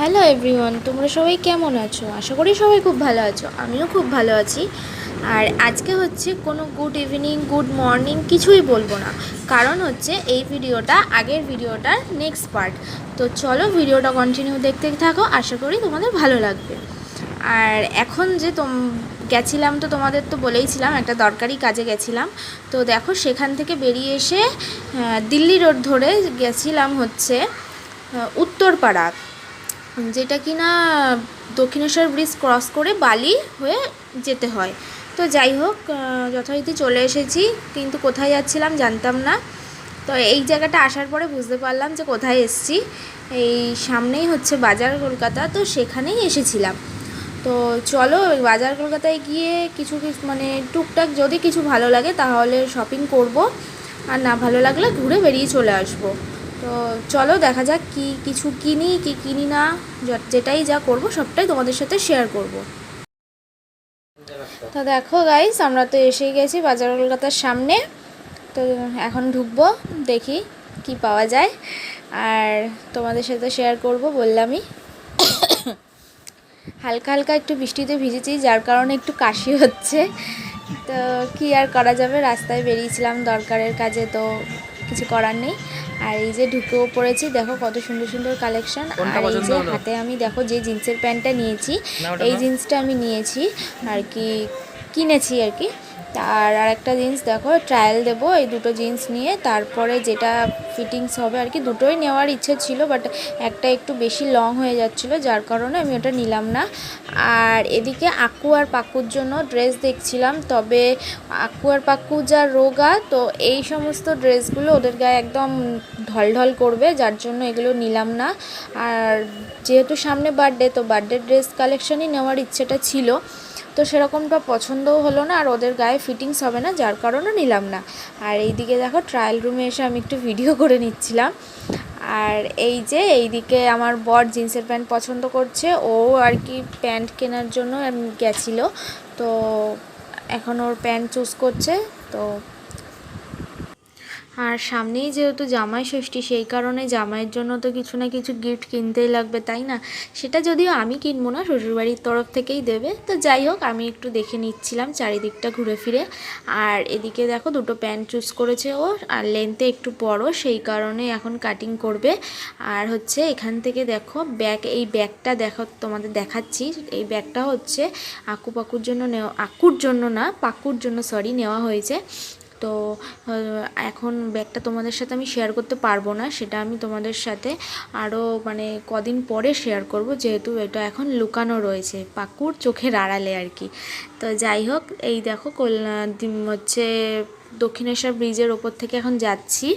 Hello everyone তোমরা সবাই কেমন আছো? আশা করি সবাই খুব ভালো আছো। আমিও খুব ভালো আছি। আর আজকে হচ্ছে কোনো গুড ইভিনিং গুড মর্নিং কিছুই বলব না। কারণ হচ্ছে এই ভিডিওটা, আগের ভিডিওটার নেক্সট পার্ট তো চলো ভিডিওটা কন্টিনিউ দেখতে থাকো। আশা করি তোমাদের ভালো লাগবে। আর এখন যে তোম, গেছিলাম তো তোমাদের তো বলেইছিলাম একটা দরকারি কাজে গেছিলাম। তো দেখো সেখান থেকে বেরিয়ে এসে দিল্লি রোড ধরে গেছিলাম হচ্ছে উত্তরপাড়া। যেটা কি না দক্ষিণেশ্বর ব্রিজ ক্রস করে বালি হয়ে যেতে হয়। তো যাই হোক যথারীতি চলে এসেছি, কিন্তু কোথায় যাচ্ছিলাম জানতাম না। তো এই জায়গাটা আসার পরে বুঝতে পারলাম যে কোথায় এসেছি। এই সামনেই হচ্ছে বাজার কলকাতা, তো সেখানেই এসেছিলাম। তো চলো বাজার কলকাতায় গিয়ে কিছু কিছু মানে টুকটাক যদি কিছু ভালো লাগে, তাহলে শপিং করব। আর না ভালো লাগলে ঘুরে বেরিয়ে চলে আসব। তো চলো দেখা যাক কি কিছু কিনি, কি কিনি না। যেটাই যা করব, সবটাই তোমাদের সাথে শেয়ার করব। তো দেখো গাইস আমরা তো এসেই গেছি বাজার কলকাতার সামনে। তো এখন ঢুকবো, দেখি কি পাওয়া যায়। আর তোমাদের সাথে শেয়ার করব বললামই। হালকা হালকা একটু বৃষ্টিতে ভিজেছি, যার কারণে একটু কাশি হচ্ছে। তো কি আর করা যাবে? রাস্তায় বেরিয়েছিলাম, দরকারের কাজে তো কিছু করার নেই। আর এই যে ঢুকেও পড়েছি দেখো কত সুন্দর সুন্দর কালেকশন আর এই যে হাতে আমি দেখো যে জিন্সের প্যান্টটা নিয়েছি এই জিন্সটা আমি নিয়েছি আর কি কিনেছি আর কি। আর আরেকটা জিন্স দেখো ট্রায়াল দেবো, এই দুটো জিন্স নিয়ে। তারপরে যেটা ফিটিংস হবে আর কি, দুটোই নেওয়ার ইচ্ছে ছিল বাট একটা একটু বেশি লং হয়ে যাচ্ছিল, যার কারণে আমি ওটা নিলাম না। আর এদিকে আকু আর পাকুর জন্য ড্রেস দেখছিলাম, তবে আকু আর পাকু যা রোগা, তো এই সমস্ত ড্রেসগুলো ওদের গায়ে একদম ঢলঢল করবে, যার জন্য এগুলো নিলাম না। আর যেহেতু সামনে বার্থডে তো বার্থডে ড্রেস কালেকশনই নেওয়ার ইচ্ছেটা ছিল। তো সেরকমটা পছন্দও হলো না আর ওদের গায়ে ফিটিংস হবে না, যার কারণে নিলাম না। আর এই দিকে দেখো ট্রায়াল রুমে এসে আমি একটু ভিডিও করে নিচ্ছিলাম। আর এই যে এইদিকে আমার বর জিন্সের প্যান্ট পছন্দ করছে, ও আর কি প্যান্ট কেনার জন্য গেছিল। তো এখন ওর প্যান্ট চুজ করছে, তো আর সামনেই যেহেতু জামাই ষষ্ঠী, সেই কারণে জামাইয়ের জন্য তো কিছু না কিছু গিফট কিনতেই লাগবে, তাই না? সেটা যদিও আমি কিনবো না, শ্বশুরবাড়ির তরফ থেকেই দেবে। তো যাই হোক, আমি একটু দেখে নিচ্ছিলাম চারিদিকটা ঘুরে ফিরে। আর এদিকে দেখো দুটো প্যান্ট চুজ করেছে ও, আর লেন্থে একটু বড়, সেই কারণে এখন কাটিং করবে। আর হচ্ছে এখান থেকে দেখো ব্যাগ এই ব্যাগটা দেখো তোমাদের দেখাচ্ছি। এই ব্যাগটা হচ্ছে আকু পাকুর জন্য নেওয়া, আকুর জন্য না, পাকুর জন্য সরি নেওয়া হয়েছে। তো এখন ব্যাগটা তোমাদের সাথে আমি শেয়ার করতে পারব না, সেটা আমি তোমাদের সাথে আরও মানে কদিন পরে শেয়ার করব, যেহেতু এটা এখন লুকানো রয়েছে পাকুর চোখের আড়ালে আর কি। তো যাই হোক, এই দেখো হচ্ছে দক্ষিণেশ্বর ব্রিজের ওপর থেকে এখন যাচ্ছি।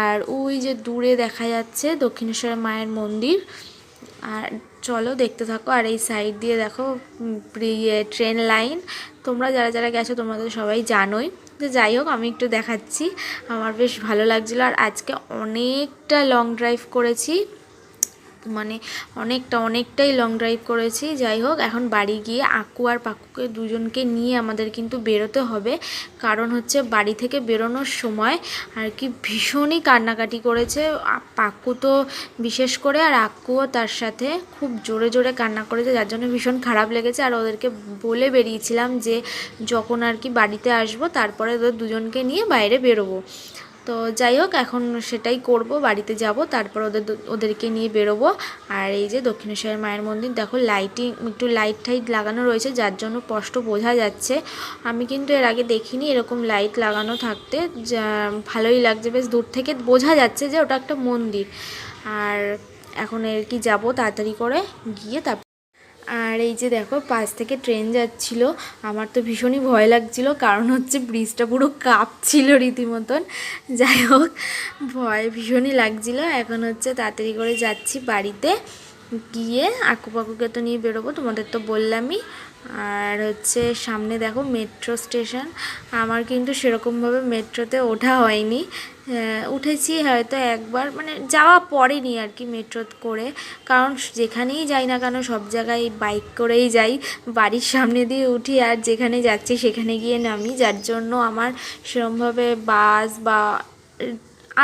আর ওই যে দূরে দেখা যাচ্ছে দক্ষিণেশ্বর মায়ের মন্দির। আর চলো দেখতে থাকো, আর এই সাইড দিয়ে দেখো ট্রেন লাইন তোমরা যারা যারা গেছো, তোমাদের সবাই জানোই। তো যাই হোক, আমি একটু দেখাচ্ছি। আমার বেশ ভালো লাগছিল আর আজকে অনেকটা লং ড্রাইভ করেছি। মানে অনেকটা, অনেকটাই লং ড্রাইভ করেছি। যাই হোক, এখন বাড়ি গিয়ে আকু আর পাকুকে দুজনকে নিয়ে আমাদের কিন্তু বেরোতে হবে। কারণ হচ্ছে বাড়ি থেকে বেরোনোর সময় আর কি ভীষণই কান্নাকাটি করেছে। পাকু তো বিশেষ করে আর আক্কুও তার সাথে খুব জোরে জোরে কান্না করেছে, যার জন্য ভীষণ খারাপ লেগেছে। আর ওদেরকে বলে বেরিয়েছিলাম যে যখন আর কি বাড়িতে আসব, তারপরে ওদের দুজনকে নিয়ে বাইরে বেরোবো। তো যাই হোক, এখন সেটাই করব, বাড়িতে যাব, তারপর ওদের ওদেরকে নিয়ে বেরোবো। আর এই যে দক্ষিণেশ্বরের মায়ের মন্দির, দেখো লাইটিং একটু লাইট টাইট লাগানো রয়েছে, যার জন্য স্পষ্ট বোঝা যাচ্ছে। আমি কিন্তু এর আগে দেখিনি এরকম লাইট লাগানো থাকতে, যা ভালোই লাগছে, বেশ দূর থেকে বোঝা যাচ্ছে যে ওটা একটা মন্দির। আর এখন এর কি যাব, তাড়াতাড়ি করে গিয়ে তারপর আর এই যে দেখো, পাশ থেকে ট্রেন যাচ্ছিল। আমার তো ভীষণই ভয় লাগছিল, কারণ হচ্ছে ব্রিজটা পুরো কাঁপছিল রীতিমতন। যাই হোক, ভয় ভীষণই লাগছিল। এখন হচ্ছে তাড়াতাড়ি করে যাচ্ছি বাড়িতে। গিয়ে আকু পাকুকে তো নিয়ে বেরোবো, তোমাদের তো বললামই। আর হচ্ছে সামনে দেখো মেট্রো স্টেশন আমার কিন্তু সেরকমভাবে মেট্রোতে ওঠা হয়নি। উঠেছি হয়তো একবার মানে যাওয়া পড়েনি আর কি মেট্রো করে। কারণ যেখানেই যাই না কেন সব জায়গায় বাইক করেই যাই। বাড়ির সামনে দিয়ে উঠি আর যেখানে যাচ্ছি সেখানে গিয়ে নামি। যার জন্য আমার সেরকমভাবে বাস বা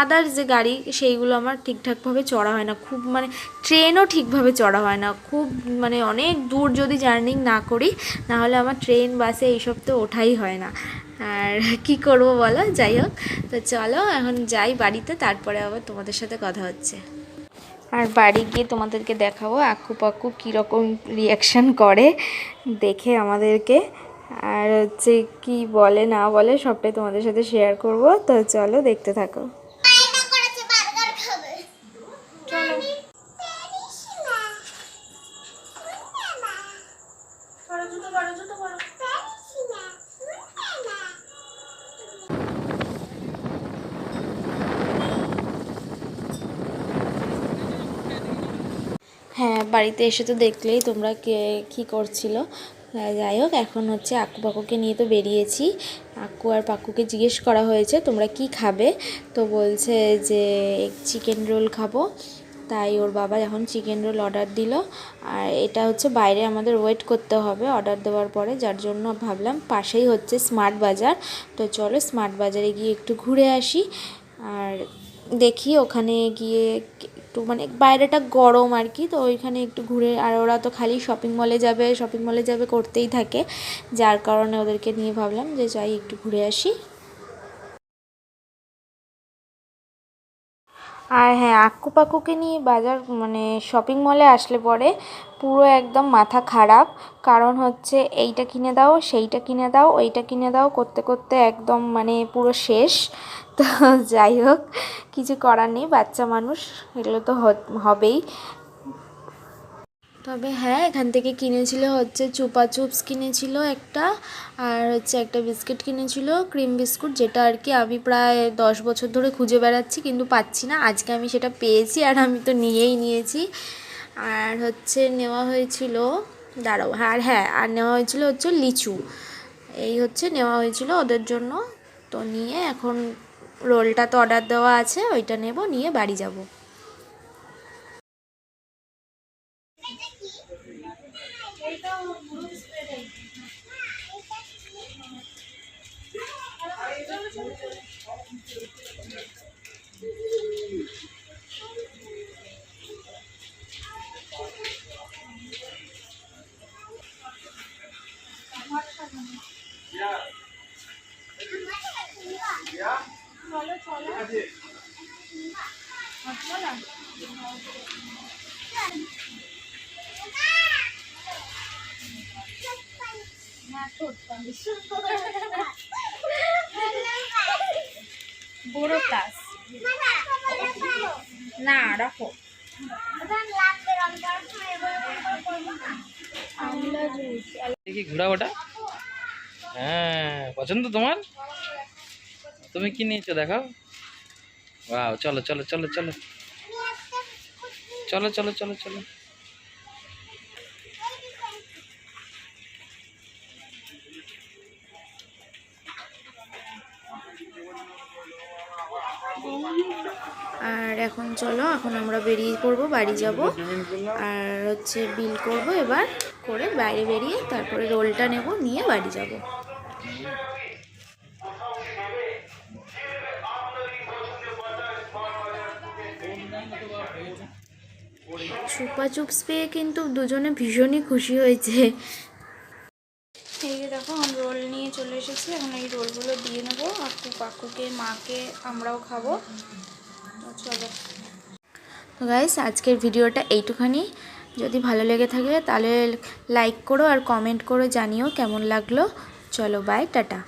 আদার্স যে গাড়ি, সেইগুলো আমার ঠিকঠাকভাবে চড়া হয় না। খুব মানে ট্রেনও ঠিকভাবে চড়া হয় না। খুব মানে অনেক দূর যদি জার্নি না করি, নাহলে আমার ট্রেন বাসে এইসব তো ওঠাই হয় না। আর কি করব বলো? যাই হোক। তো চলো, এখন যাই বাড়িতে, তারপরে আবার তোমাদের সাথে কথা হচ্ছে। আর বাড়ি গিয়ে তোমাদেরকে দেখাবো আক্কু পাক্কু কীরকম রিয়াকশান করে। দেখে আমাদেরকে। আর হচ্ছে কি বলে না বলে সবটাই তোমাদের সাথে শেয়ার করব। তো চলো, দেখতে থাকো। হ্যাঁ বাড়িতে এসে তো দেখলেই তোমরা কে কী করছিল। যাই হোক, এখন হচ্ছে আক্কু পাকুকে নিয়ে তো বেরিয়েছি। আক্কু আর পাক্কুকে জিজ্ঞেস করা হয়েছে, তোমরা কি খাবে? তো বলছে যে চিকেন রোল খাব। তাই ওর বাবা এখন চিকেন রোল অর্ডার দিল। আর এটা হচ্ছে বাইরে আমাদের ওয়েট করতে হবে অর্ডার দেওয়ার পরে। যার জন্য ভাবলাম পাশেই হচ্ছে স্মার্ট বাজার। তো চলো স্মার্ট বাজারে গিয়ে একটু ঘুরে আসি। আর দেখি ওখানে গিয়ে একটু মানে বাইরেটা গরম আর কি, তো ওইখানে একটু ঘুরে, আর ওরা তো খালি শপিং মলে যাবে শপিং মলে যাবে করতেই থাকে। যার কারণে ওদেরকে নিয়ে ভাবলাম যে যাই একটু ঘুরে আসি। আর হ্যাঁ আক্কু পাক্কুকে নিয়ে বাজার মানে শপিং মলে আসলে পরে পুরো একদম মাথা খারাপ। কারণ হচ্ছে এইটা কিনে দাও, সেইটা কিনে দাও, ওইটা কিনে দাও, করতে করতে একদম মানে পুরো শেষ। তো যাই হোক, কিছু করার নেই, বাচ্চা মানুষ, এগুলো তো হবেই। তবে হ্যাঁ এখান থেকে কিনেছিল হচ্ছে চুপা চুপস কিনেছিল একটা, আর হচ্ছে একটা বিস্কিট কিনেছিল, ক্রিম বিস্কুট, যেটা আর কি আমি প্রায় দশ বছর ধরে খুঁজে বেড়াচ্ছি, কিন্তু পাচ্ছি না। আজকে আমি সেটা পেয়েছি আর আমি তো নিয়েই নিয়েছি। আর হচ্ছে নেওয়া হয়েছিল, দাঁড়াও, আর হ্যাঁ আর নেওয়া হয়েছিল হচ্ছে লিচু। এই হচ্ছে নেওয়া হয়েছিল ওদের জন্য। তো নিয়ে এখন রোলটা তো অর্ডার দেওয়া আছে, ওইটা নেব, নিয়ে বাড়ি যাব। বড় ক্লাস না, রাখো। দেখি ঘোড়া হ্যাঁ পছন্দ তোমার? তুমি কি নিয়েছো দেখাও বাহ চলো চলো চলো চলো। চলো চলো চলো চলো। আর এখন চলো, এখন আমরা বেরিয়ে পড়ব, বাড়ি যাব। আর হচ্ছে বিল করব এবার, করে বাইরে বেরিয়ে তারপরে রোলটা নেব, নিয়ে বাড়ি যাব। চুপা চুপস পেয়ে কিন্তু দুজনে ভীষণই খুশি হয়েছে। এই যে দেখো, আমি রোল নিয়ে চলে এসেছি। এখন এই রোলগুলো দিয়ে নেব আকু কাকুকে, মাকে আমরাও খাব। চলো। তো গাইস আজকের ভিডিওটা এইটুখানি। যদি ভালো লেগে থাকে, তাহলে লাইক করো আর কমেন্ট করো, জানিও কেমন লাগল। চলো বাই টাটা।